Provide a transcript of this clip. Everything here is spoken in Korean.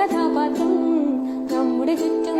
കഥ പതും നമ്മുടെ ചുറ്റും